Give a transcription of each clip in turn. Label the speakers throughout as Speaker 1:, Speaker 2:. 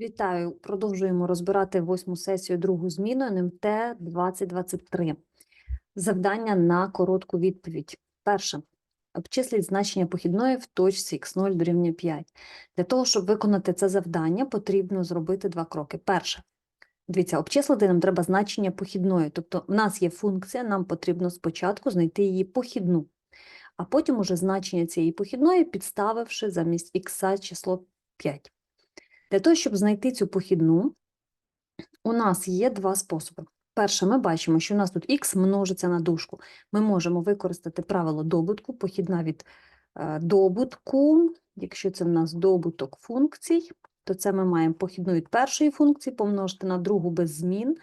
Speaker 1: Вітаю! Продовжуємо розбирати восьму сесію другу зміну НМТ 2023. Завдання на коротку відповідь. Перше. Обчисліть значення похідної в точці x0 дорівнює 5. Для того, щоб виконати це завдання, потрібно зробити два кроки. Перше. Дивіться, обчислити нам треба значення похідної. Тобто, в нас є функція, нам потрібно спочатку знайти її похідну, а потім уже значення цієї похідної, підставивши замість х число 5. Для того, щоб знайти цю похідну, у нас є два способи. Перше, ми бачимо, що у нас тут х множиться на дужку. Ми можемо використати правило добутку, похідна від е, добутку. Якщо це в нас добуток функцій, то це ми маємо похідну від першої функції помножити на другу без змін,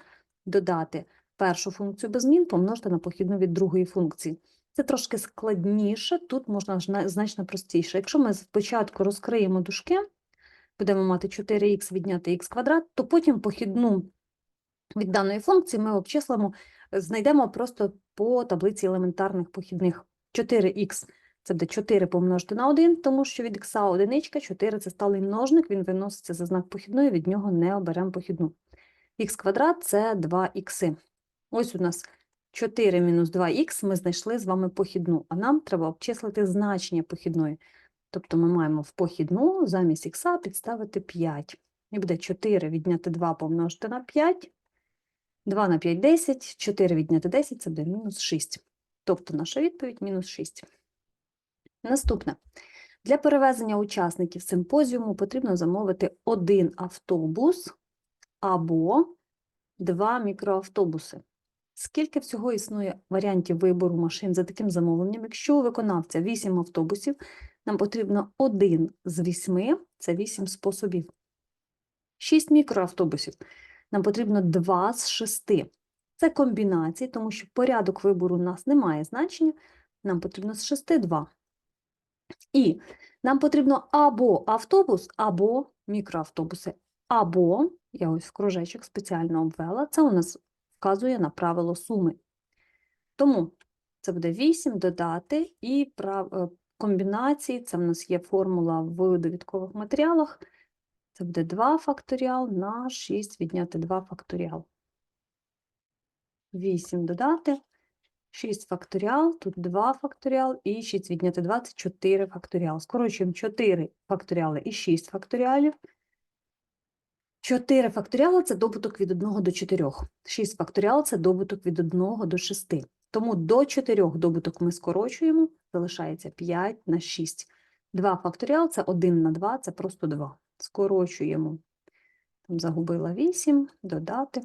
Speaker 1: додати першу функцію без змін, помножити на похідну від другої функції. Це трошки складніше, тут можна значно простіше. Якщо ми спочатку розкриємо дужки, будемо мати 4х відняти х квадрат, то потім похідну від даної функції ми обчислимо, знайдемо просто по таблиці елементарних похідних. 4х це буде 4 помножити на 1, тому що від х одиничка, 4 це сталий множник, він виноситься за знак похідної, від нього не оберемо похідну. х квадрат це 2х. Ось у нас 4 мінус 2х, ми знайшли з вами похідну, а нам треба обчислити значення похідної. Тобто ми маємо в похідну замість х підставити 5. І буде 4 відняти 2 помножити на 5. 2 на 5 – 10, 4 відняти 10 – це буде мінус 6. Тобто наша відповідь – мінус 6. Наступне. Для перевезення учасників симпозіуму потрібно замовити один автобус або два мікроавтобуси. Скільки всього існує варіантів вибору машин за таким замовленням? Якщо у виконавця 8 автобусів, нам потрібно один з вісьми, це 8 способів. 6 мікроавтобусів. Нам потрібно 2 з 6. Це комбінації, тому що порядок вибору у нас не має значення. Нам потрібно з 6 2. І нам потрібно або автобус, або мікроавтобуси. Або, я ось в кружечок спеціально обвела, це у нас вказує на правило суми. Тому це буде 8 додати і прав... комбінації, це в нас є формула в довідкових матеріалах. Це буде 2 факторіал на 6 відняти 2 факторіал. 8 додати, 6 факторіал, тут 2 факторіал і 6 відняти 2 – це 4 факторіал. Скорочуємо 4 факторіали і 6 факторіалів. 4 факторіали – це добуток від 1 до 4. 6 факторіал – це добуток від 1 до 6. Тому до 4 добуток ми скорочуємо, залишається 5 на 6. 2 факторіал – це 1 на 2, це просто 2. Скорочуємо. Там загубила 8, додати.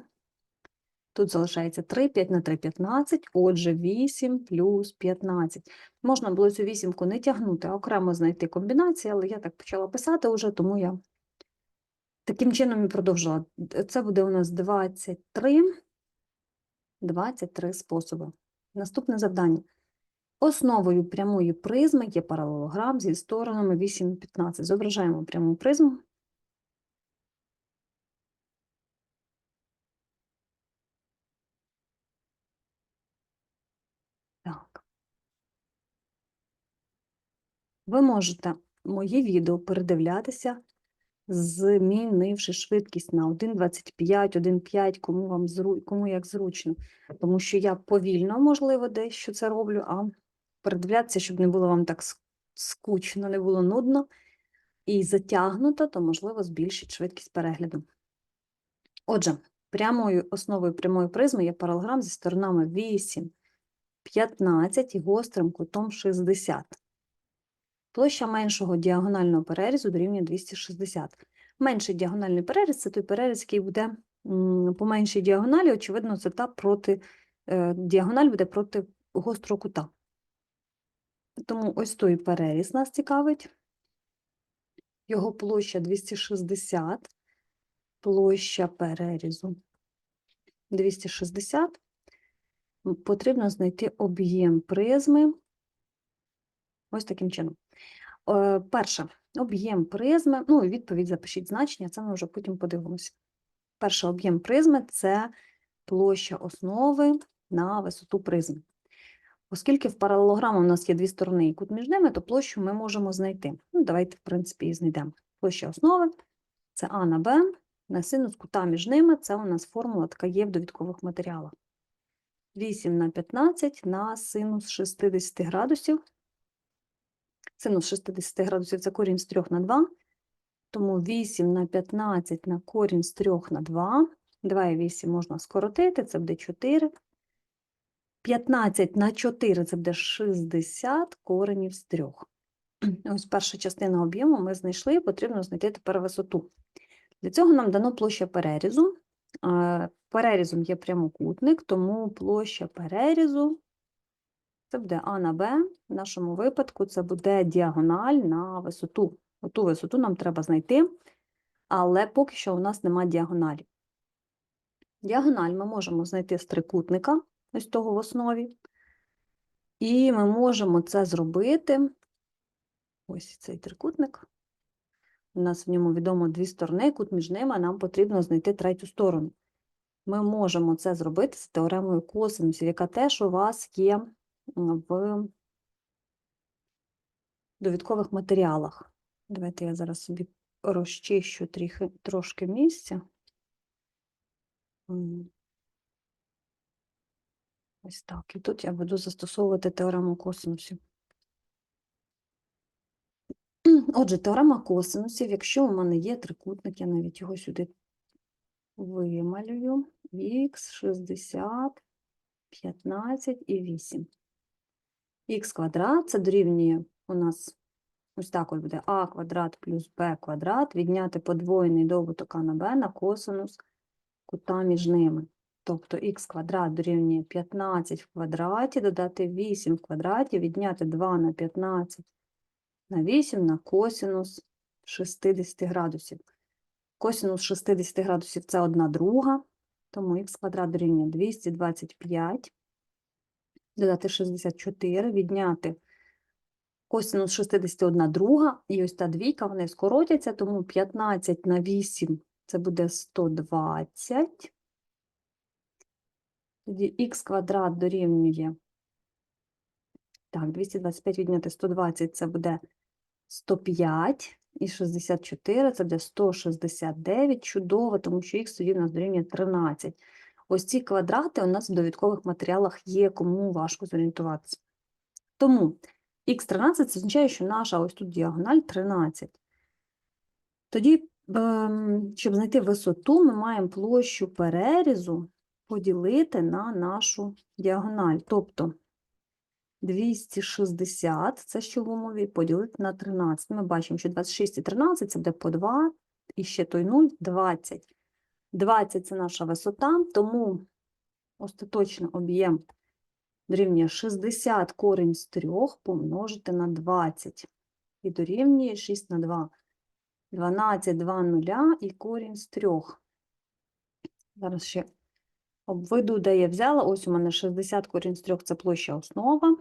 Speaker 1: Тут залишається 3, 5 на 3 – 15, отже 8 плюс 15. Можна було цю вісімку не тягнути, а окремо знайти комбінації, але я так почала писати вже, тому я таким чином і продовжила. Це буде у нас 23, 23 способи. Наступне завдання. Основою прямої призми є паралелограм зі сторонами 8 і 15. Зображаємо пряму призму. Так. Ви можете моє відео передивлятися, змінивши швидкість на 1.25, 1.5, кому вам зру... кому як зручно. Тому що я повільно, можливо, дещо це роблю, а передивлятися, щоб не було вам так скучно, не було нудно і затягнуто, то можливо збільшить швидкість перегляду. Отже, прямою основою прямої призми є паралелограм зі сторонами 8, 15 і гострим кутом 60. Площа меншого діагонального перерізу дорівнює 260. Менший діагональний переріз це той переріз, який буде по меншій діагоналі, очевидно, це та проти, е, діагональ буде проти гострого кута. Тому ось той переріз нас цікавить. Його площа 260, площа перерізу 260. Потрібно знайти об'єм призми ось таким чином. Е, Перше, об'єм призми, ну відповідь запишіть значення, це ми вже потім подивимося. Перше, об'єм призми це площа основи на висоту призми. Оскільки в паралелограму у нас є дві сторони і кут між ними, то площу ми можемо знайти. Ну, давайте, в принципі, і знайдемо. Площа основи це А на Б, на синус кута між ними. Це у нас формула така є в довідкових матеріалах. 8 на 15 на синус 60 градусів. Синус 60 градусів це корінь з 3 на 2. Тому 8 на 15 на корінь з 3 на 2. 2 і 8 можна скоротити, це буде 4. 15 на 4 це буде 60 коренів з 3. Ось перша частина об'єму ми знайшли, потрібно знайти тепер висоту. Для цього нам дано площа перерізу. Перерізом є прямокутник, тому площа перерізу це буде А на Б. В нашому випадку це буде діагональ на висоту. Оту висоту нам треба знайти, але поки що у нас немає діагоналі. Діагональ ми можемо знайти з трикутника, ось того в основі. І ми можемо це зробити. Ось цей трикутник. У нас в ньому відомо дві сторони, кут між ними, нам потрібно знайти третю сторону. Ми можемо це зробити з теоремою косинусів, яка теж у вас є в довідкових матеріалах. Давайте я зараз собі розчищу трохи, трошки місця. Ось так. І тут я буду застосовувати теорему косинусів. Отже, теорема косинусів, якщо у мене є трикутник, я навіть його сюди вималюю. Х, 60, 15 і 8. Х квадрат це дорівнює у нас ось так ось буде а квадрат плюс b квадрат, відняти подвоєний добуток а на b на косинус кута між ними. Тобто х квадрат дорівнює 15 в квадраті, додати 8 в квадраті, відняти 2 на 15 на 8 на косинус 60 градусів. Косинус 60 градусів – це 1 друга, тому х квадрат дорівнює 225, додати 64, відняти косинус 61 друга, і ось та двійка, вони скоротяться, тому 15 на 8 – це буде 120. Тоді х квадрат дорівнює, так, 225 відняти 120 – це буде 105. І 64 це буде 169. Чудово, тому що х тоді в нас дорівнює 13. Ось ці квадрати у нас в довідкових матеріалах є, кому важко зорієнтуватися. Тому х13 це означає, що наша ось тут діагональ 13. Тоді, ем, щоб знайти висоту, ми маємо площу перерізу поділити на нашу діагональ. Тобто 260, це що в умові, поділити на 13. Ми бачимо, що 26 і 13 це буде по 2, і ще той 0 – 20. 20 – це наша висота, тому остаточно об'єм дорівнює 60 корінь з 3 помножити на 20. І дорівнює 6 на 2. 12, 2 нуля і корінь з 3. Зараз ще обведу, де я взяла. Ось у мене 60 корінь з 3 – це площа основа.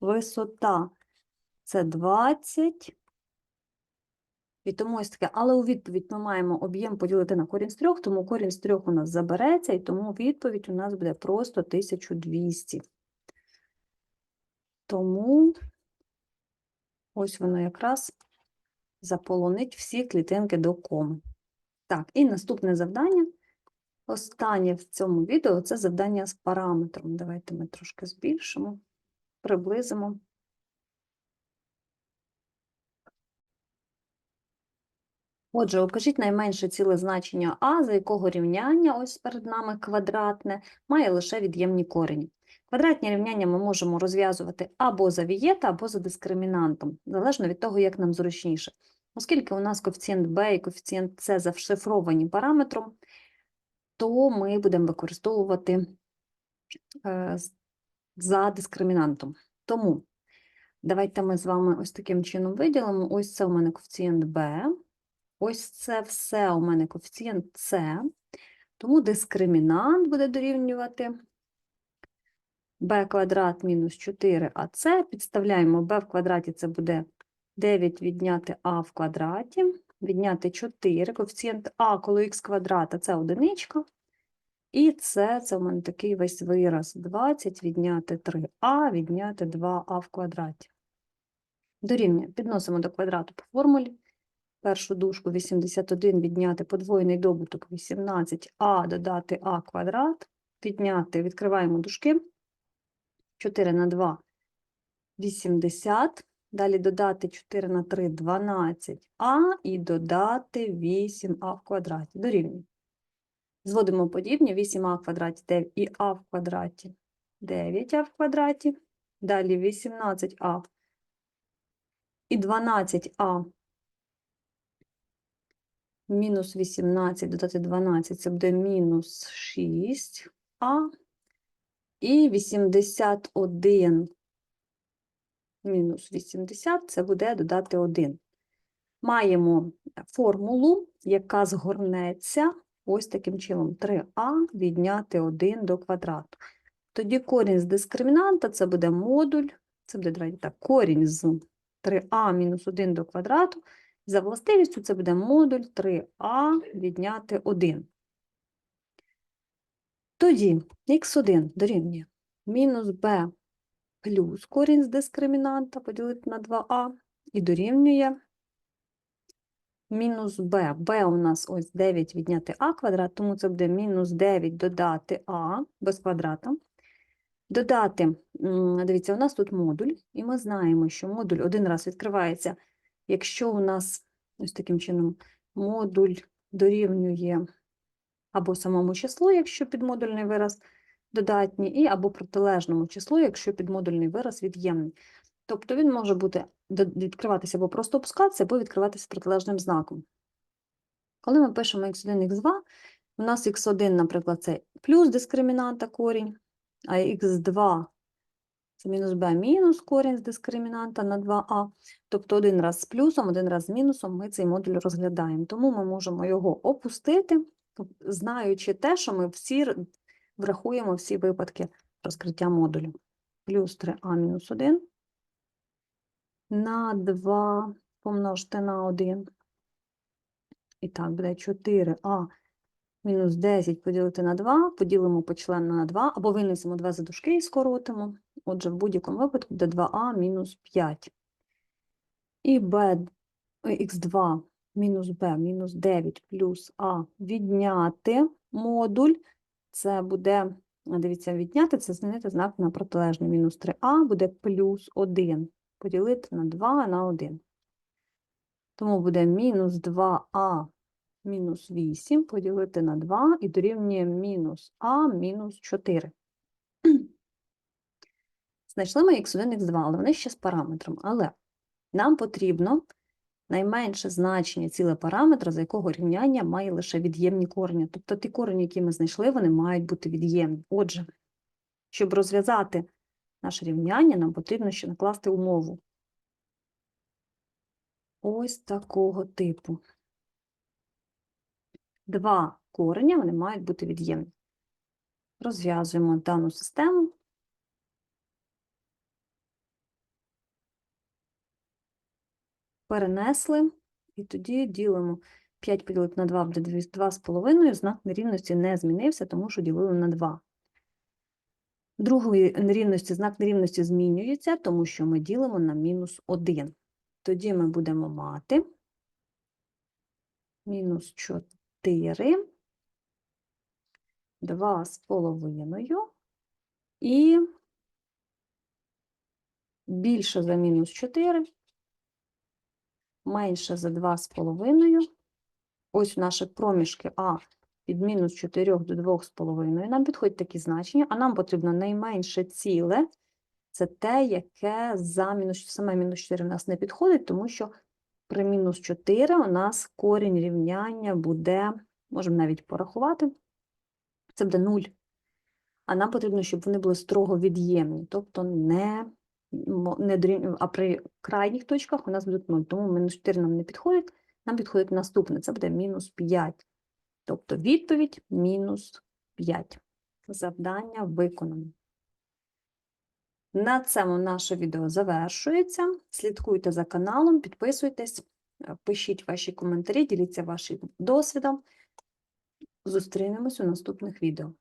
Speaker 1: Висота – це 20. І тому ось таке. Але у відповідь ми маємо об'єм поділити на корінь з 3, тому корінь з 3 у нас забереться, і тому відповідь у нас буде просто 1200. Тому ось воно якраз заполонить всі клітинки до кому. Так, і наступне завдання. Останнє в цьому відео це завдання з параметром. Давайте ми трошки збільшимо, приблизимо. Отже, окажіть найменше ціле значення а, за якого рівняння, ось перед нами квадратне, має лише від'ємні корені. Квадратні рівняння ми можемо розв'язувати або за вієта, або за дискримінантом, залежно від того, як нам зручніше. Оскільки у нас коефіцієнт b і коефіцієнт c зашифровані параметром, то ми будемо використовувати е, за дискримінантом. Тому давайте ми з вами ось таким чином виділимо. Ось це у мене коефіцієнт b, ось це все у мене коефіцієнт c, тому дискримінант буде дорівнювати b квадрат мінус 4ac. Підставляємо b в квадраті, це буде 9 відняти а в квадраті, відняти 4, коефіцієнт а коло х квадрата – це одиничка, і це, це у мене такий весь вираз. 20 відняти 3а, відняти 2а в квадраті. Дорівнює, підносимо до квадрату по формулі. першу дужку 81 відняти подвоєний добуток 18а додати а квадрат, відняти, відкриваємо дужки, 4 на 2 80, далі додати 4 на 3 12а і додати 8а в квадраті. Дорівнює. Зводимо подібні 8а в квадраті 9 і а в квадраті 9а в квадраті, далі 18а і 12а мінус 18 додати 12, це буде мінус 6а, і 81 мінус 80, це буде додати 1. Маємо формулу, яка згорнеться ось таким чином. 3а відняти 1 до квадрату. Тоді корінь з дискримінанта це буде модуль, це буде давайте так, корінь з 3а мінус 1 до квадрату. За властивістю це буде модуль 3а відняти 1. Тоді х1 дорівнює мінус b плюс корінь з дискримінанта поділити на 2а і дорівнює мінус b. b у нас ось 9 відняти а квадрат, тому це буде мінус 9 додати а без квадрата. Додати, дивіться, у нас тут модуль, і ми знаємо, що модуль один раз відкривається, якщо у нас ось таким чином модуль дорівнює або самому числу, якщо підмодульний вираз додатній, і або протилежному числу, якщо підмодульний вираз від'ємний. Тобто він може бути відкриватися або просто опускатися, або відкриватися протилежним знаком. Коли ми пишемо x1, x2, у нас x1, наприклад, це плюс дискримінанта корінь, а x2 це мінус b мінус корінь з дискримінанта на 2а. Тобто один раз з плюсом, один раз з мінусом ми цей модуль розглядаємо. Тому ми можемо його опустити, знаючи те, що ми всі врахуємо всі випадки розкриття модулю. Плюс 3а мінус 1 на 2 помножити на 1. І так, буде 4а мінус 10 поділити на 2, поділимо почленно на 2, або винесемо 2 за дужки і скоротимо. Отже, в будь-якому випадку буде 2а мінус 5. І b, х2 мінус b мінус 9 плюс а відняти модуль. Це буде, дивіться, відняти, це змінити знак на протилежний. Мінус 3а буде плюс 1. Поділити на 2 на 1. Тому буде мінус 2а мінус 8 поділити на 2 і дорівнює мінус а мінус 4. Знайшли ми x1, x2, але вони ще з параметром. Але нам потрібно найменше значення ціле параметра, за якого рівняння має лише від'ємні корені. Тобто ті корені, які ми знайшли, вони мають бути від'ємні. Отже, щоб розв'язати наше рівняння, нам потрібно ще накласти умову. Ось такого типу. Два кореня, вони мають бути від'ємні. Розв'язуємо дану систему. Перенесли, і тоді ділимо 5 поділити на 2 буде 2,5, знак нерівності не змінився, тому що ділили на 2. Другої нерівності, знак нерівності змінюється, тому що ми ділимо на мінус 1. Тоді ми будемо мати мінус 4, 2 з половиною і більше за мінус 4, менше за 2 з половиною. Ось наші проміжки А від мінус 4 до 2,5 нам підходять такі значення, а нам потрібно найменше ціле, це те, яке за мінус, саме мінус 4 в нас не підходить, тому що при мінус 4 у нас корінь рівняння буде, можемо навіть порахувати, це буде 0. А нам потрібно, щоб вони були строго від'ємні, тобто не, не дорівню- а при крайніх точках у нас будуть 0, тому мінус 4 нам не підходить, нам підходить наступне, це буде мінус 5. Тобто відповідь мінус 5. Завдання виконано. На цьому наше відео завершується. Слідкуйте за каналом, підписуйтесь, е, пишіть ваші коментарі, діліться вашим досвідом. Зустрінемось у наступних відео.